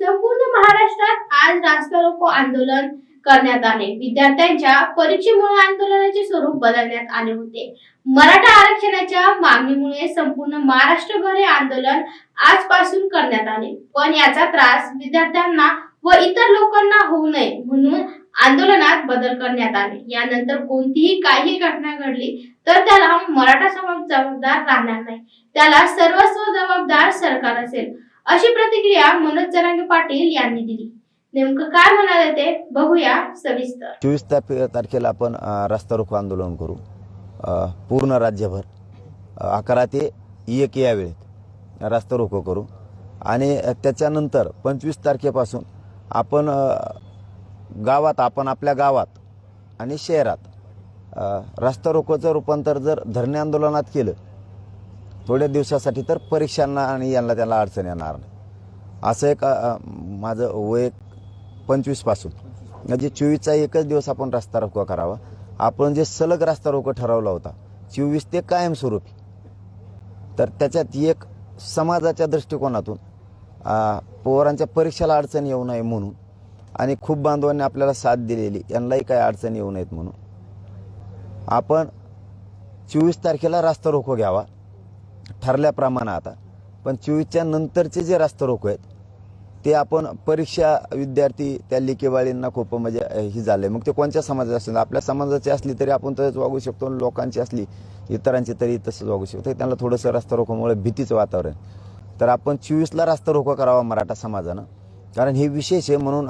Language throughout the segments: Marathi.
संपूर्ण महाराष्ट्रात आज रास्ता रोको आंदोलन करण्यात आले. विद्यार्थ्यांच्या परीक्षेमुळे आंदोलनाचे स्वरूप बदलण्यात आले होते. मराठा आरक्षणाच्या मागणीमुळे संपूर्ण महाराष्ट्रभर हे आंदोलन आजपासून करण्यात आले. पण याचा त्रास विद्यार्थ्यांना व इतर लोकांना होऊ नये म्हणून आंदोलनात बदल करण्यात आले. यानंतर कोणतीही काही घटना घडली तर त्याला मराठा समाज जबाबदार राहणार नाही. त्याला सर्वस्व जबाबदार सरकार असेल. अशी प्रतिक्रिया मनोज जरांगे पाटील यांनी दिली. नेमकं काय म्हणाले ते बघूया सविस्तर. चोवीस तारखे तारखेला आपण रस्ता रोको आंदोलन करू. पूर्ण राज्यभर अकरा ते एक या वेळेत रस्ता रोको करू. आणि त्याच्यानंतर पंचवीस तारखेपासून आपण गावात आपण आपल्या गावात आणि शहरात रस्ता रोकोचं रूपांतर जर धरणे आंदोलनात केलं थोड्या दिवसासाठी तर परीक्षांना आणि यांना त्याला अडचण येणार नाही. असं एक माझं वय पंचवीसपासून म्हणजे चोवीसचा एकच दिवस आपण रस्ता रोको करावा. आपण जे सलग रस्ता रोको ठरवला होता चोवीस ते कायमस्वरूपी. तर त्याच्यात एक समाजाच्या दृष्टिकोनातून पोरांच्या परीक्षेला अडचण येऊ नये म्हणून आणि खूप बांधवांनी आपल्याला साथ दिलेली यांनाही काही अडचण येऊ नयेत म्हणून. आपण चोवीस तारखेला रास्ता रोको घ्यावा. ठरल्याप्रमाणे आता. पण चोवीसच्या नंतरचे जे रस्ता रोको आहेत ते आपण परीक्षा विद्यार्थी त्या लिकेवाळींना खूप म्हणजे ही झाले मग ते कोणत्या समाजाचे असतील? आपल्या समाजाची असली तरी आपण तसंच वागू शकतो लोकांची असली इतरांची तरी तसंच वागू शकतो. त्यांना थोडंसं रस्ता भीतीचं वातावरण तर आपण चोवीसला रस्ता रोको करावा मराठा समाजानं. कारण हे विशेष आहे म्हणून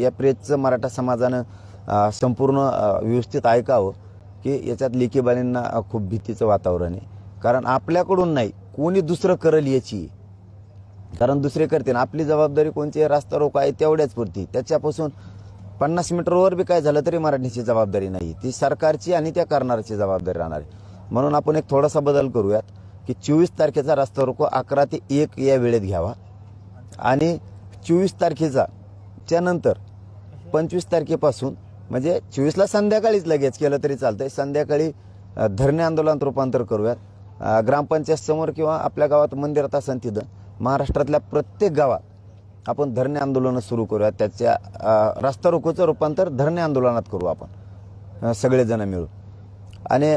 या प्रेसचं मराठा समाजानं संपूर्ण व्यवस्थित ऐकावं की याच्यात लिकेबाळींना खूप भीतीचं वातावरण आहे. कारण आपल्याकडून नाही कोणी दुसरं करल याची. आहे. कारण दुसरे करते ना आपली जबाबदारी कोणची रास्ता रोको आहे तेवढ्याच पुरती. त्याच्यापासून पन्नास मीटरवर बी काय झालं तरी मराठीची जबाबदारी नाही. ती सरकारची आणि त्या करणाऱ्याची जबाबदारी राहणार आहे. म्हणून आपण एक थोडासा बदल करूयात की चोवीस तारखेचा रास्ता रोको अकरा ते एक या वेळेत घ्यावा. आणि चोवीस तारखेचा त्यानंतर पंचवीस तारखेपासून म्हणजे चोवीसला संध्याकाळीच लगेच केलं तरी चालतंय. संध्याकाळी धरणे आंदोलनात रूपांतर करूयात. ग्रामपंचायत समोर किंवा आपल्या गावात मंदिरात असेल तिथं महाराष्ट्रातल्या प्रत्येक गावात आपण धरणे आंदोलनं सुरू करूया त्याच्या अ, रस्ता रोकोचं रूपांतर धरणे आंदोलनात करू आपण सगळेजण मिळून. आणि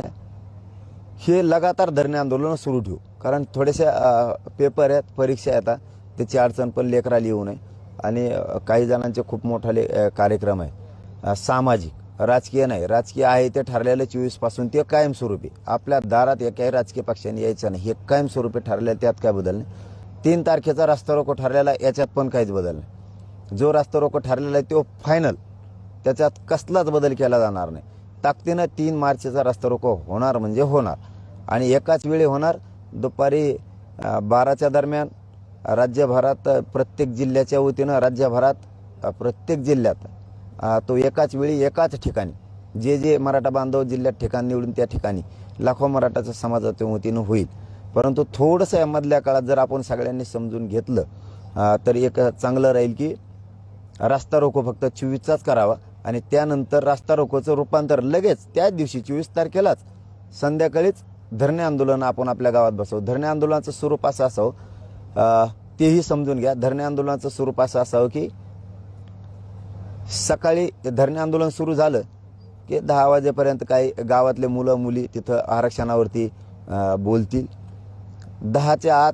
हे लगातार धरणे आंदोलन सुरू ठेवू. कारण थोड्याशा पेपर आहेत परीक्षा येतात त्याची अडचण पण लेकराला येऊ नये. आणि काही जणांचे खूप मोठाले कार्यक्रम आहे सामाजिक. राजकीय नाही. राजकीय आहे ते ठरलेलं चोवीसपासून ते कायमस्वरूपी. आपल्या दारात एकाही राजकीय पक्षाने यायचं नाही. हे कायमस्वरूपी ठरलेलं त्यात काय बदल नाही. तीन तारखेचा रास्ता रोको ठरलेला याच्यात पण काहीच बदल नाही. जो रास्ता रोको ठरलेला आहे तो फायनल त्याच्यात कसलाच बदल केला जाणार नाही. ताकदीनं तीन मार्चचा रास्ता रोको होणार म्हणजे होणार. आणि एकाच वेळी होणार. दुपारी बाराच्या दरम्यान राज्यभरात प्रत्येक जिल्ह्याच्या वतीनं राज्यभरात प्रत्येक जिल्ह्यात तो एकाच वेळी एकाच ठिकाणी. जे जे मराठा बांधव जिल्ह्यात ठिकाण निवडून त्या ठिकाणी लाखो मराठाच्या समाजाच्या वतीनं होईल. परंतु थोडंसं या मधल्या काळात जर आपण सगळ्यांनी समजून घेतलं तर एक चांगलं राहील की रास्ता रोको फक्त चोवीसचाच करावा आणि त्यानंतर रास्ता रोकोचं रूपांतर लगेच त्याच दिवशी चोवीस तारखेलाच संध्याकाळीच धरणे आंदोलन आपण आपल्या गावात बसवू. धरणे आंदोलनाचं स्वरूप असं असावं. तेही समजून घ्या. धरणे आंदोलनाचं स्वरूप असं असावं की सकाळी धरणे आंदोलन सुरू झालं की दहा वाजेपर्यंत काही गावातले मुलं मुली तिथं आरक्षणावरती बोलतील. दहाच्या आत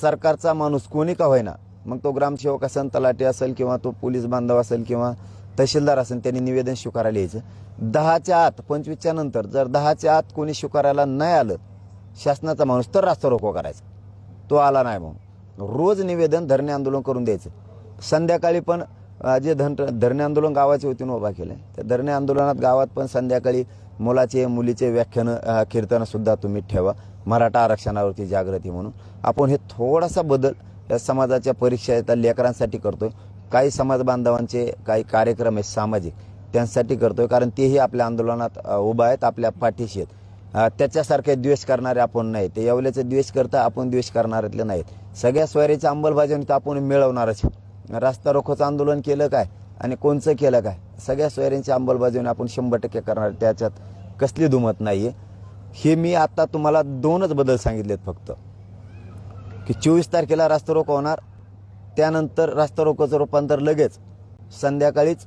सरकारचा माणूस कोणी का होईना? मग तो ग्रामसेवक असेल तलाठी असेल किंवा तो पोलीस बांधव असेल किंवा तहसीलदार असेल त्यांनी निवेदन स्वीकारायला यायचं. दहाच्या आत पंचवीसच्या नंतर जर दहाच्या आत कोणी स्वीकारायला नाही आलं शासनाचा माणूस तर रास्ता रोको करायचा. तो आला नाही म्हणून. रोज निवेदन धरणे आंदोलन करून द्यायचं. संध्याकाळी पण जे धन धरणे आंदोलन गावाच्या वतीनं उभा केलं. आहे त्या धरणे आंदोलनात गावात पण संध्याकाळी मुलाचे मुलीचे व्याख्यानं कीर्तनंसुद्धा तुम्ही ठेवा. मराठा आरक्षणावरती जागृती म्हणून. आपण हे थोडासा बदल या समाजाच्या परीक्षा येतात लेकरांसाठी करतोय. काही समाज बांधवांचे काही कार्यक्रम आहेत सामाजिक. त्यांसाठी करतोय कारण तेही आपल्या आंदोलनात उभा आहेत आपल्या पाठीशी आहेत. त्याच्यासारखे द्वेष करणारे आपण नाही. ते येवल्याचे द्वेष करता आपण द्वेष करणाऱ्यातले नाहीत. सगळ्या स्वारीच्या अंमलबजावणी तर आपण मिळवणारच. रस्ता रोखोचं आंदोलन केलं काय? आणि कोणचं केलं काय? सगळ्या सोयऱ्यांची अंमलबजावणी आपण शंभर टक्के करणार. त्याच्यात कसली दुमत नाही आहे हे मी आत्ता तुम्हाला दोनच बदल सांगितलेत फक्त. की चोवीस तारखेला रास्ता रोको होणार. त्यानंतर रास्ता रोकोचं रूपांतर लगेच संध्याकाळीच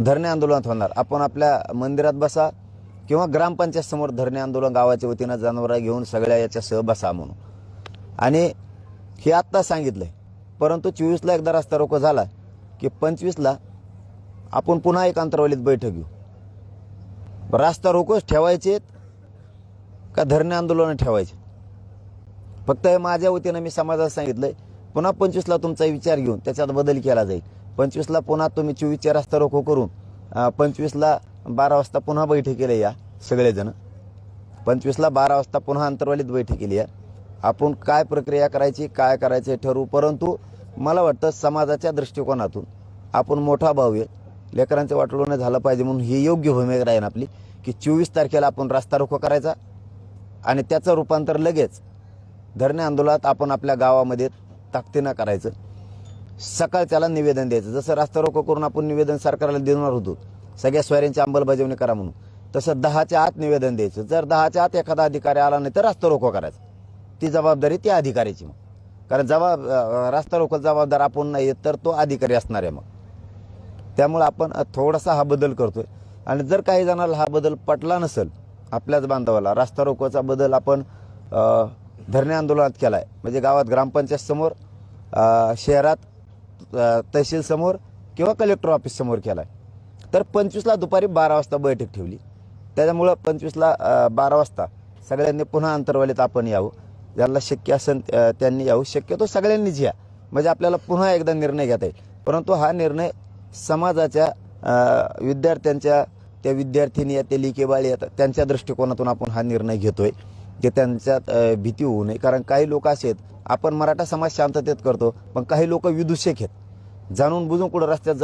धरणे आंदोलनात होणार. आपण आपल्या मंदिरात बसा किंवा ग्रामपंचायत समोर धरणे आंदोलन गावाच्या वतीनं जनावरं घेऊन सगळ्या याच्यासह बसा म्हणून. आणि हे आत्ता सांगितलं आहे परंतु चोवीसला एकदा रस्ता रोको झाला की पंचवीसला आपण पुन्हा एक अंतरवालीत बैठक घेऊ. रास्ता रोकोच ठेवायचे का धरणे आंदोलन ठेवायचे फक्त हे माझ्या वतीनं मी समाजाला सांगितलंय पुन्हा पंचवीसला तुमचा विचार घेऊन त्याच्यात बदल केला जाईल. पंचवीसला पुन्हा तुम्ही चोवीसच्या रस्ता रोको करून पंचवीसला बारा वाजता पुन्हा बैठकीला या सगळेजण. पंचवीसला बारा वाजता पुन्हा अंतरवालीत बैठकीला या. आपण काय प्रक्रिया करायची काय करायचे ठरवू परंतु मला वाटतं समाजाच्या दृष्टिकोनातून आपण मोठा भाऊ आहे. लेकरांचं वाटोळं झालं पाहिजे म्हणून ही योग्य भूमिका राहील आपली की चोवीस तारखेला आपण रस्ता रोखो करायचा आणि त्याचं रूपांतर लगेच धरणे आंदोलनात आपण आपल्या गावामध्ये ताकदीनं करायचं. सकाळ त्याला निवेदन द्यायचं. जसं रास्ता रोको करून आपण निवेदन सरकारला देणार होतो सगळ्या स्वाऱ्यांची अंमलबजावणी करा म्हणून तसं दहाच्या आत निवेदन द्यायचं. जर दहाच्या आत एखादा अधिकारी आला नाही तर रास्ता रोको करायचा. ती जबाबदारी त्या अधिकाऱ्याची मग. कारण जबाब रास्ता रोको जबाबदार आपण नाही तर तो अधिकारी असणार आहे मग. त्यामुळं आपण थोडासा हा बदल करतोय. आणि जर काही जणांना हा बदल पटला नसेल आपल्याच बांधवाला रास्ता रोकोचा बदल आपण धरणे आंदोलनात केला आहे म्हणजे गावात ग्रामपंचायत समोर शहरात तहसील समोर किंवा कलेक्टर ऑफिस समोर केला आहे तर पंचवीसला दुपारी बारा वाजता बैठक ठेवली. त्याच्यामुळं पंचवीसला बारा वाजता सगळ्यांनी पुन्हा अंतरवालीत आपण यावं. ज्याला शक्य असेल त्यांनी यावं. शक्यतो सगळ्यांनीच या. म्हणजे आपल्याला पुन्हा एकदा निर्णय घेता येईल. परंतु हा निर्णय समाजाच्या विद्यार्थ्यांच्या त्या विद्यार्थिनी या ते लिकेबाळी आहेत त्यांच्या दृष्टिकोनातून आपण हा निर्णय घेतोय. ते त्यांच्यात भीती होऊ नये. कारण काही लोक असे आहेत आपण मराठा समाज शांततेत करतो पण काही लोक विदूषक आहेत. जाणून बुजून कुठं रस्त्यात